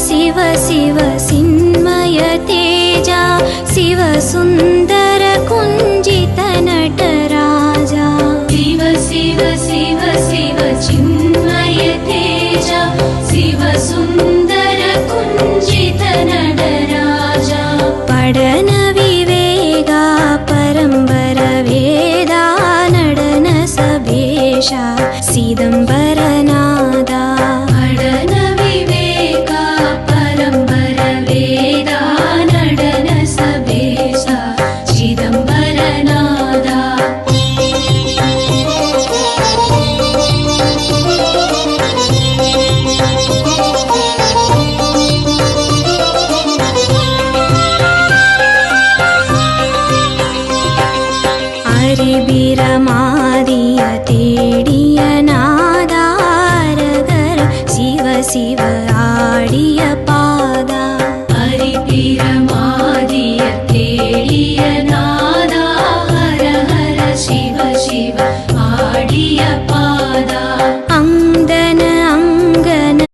शिव शिव सिन्मय तेजा शिव सुन्दर कुञ्जित कुञ्जितनटराजा शिव शिव शिव शिव चिन्मय तेजा शिव सुन्दर कुञ्जित कुञ्जितनटराजा पडन विवेगा परम्बर वेदा नडन सभेशा सिदम्बरना मादि अनादार शिव शिव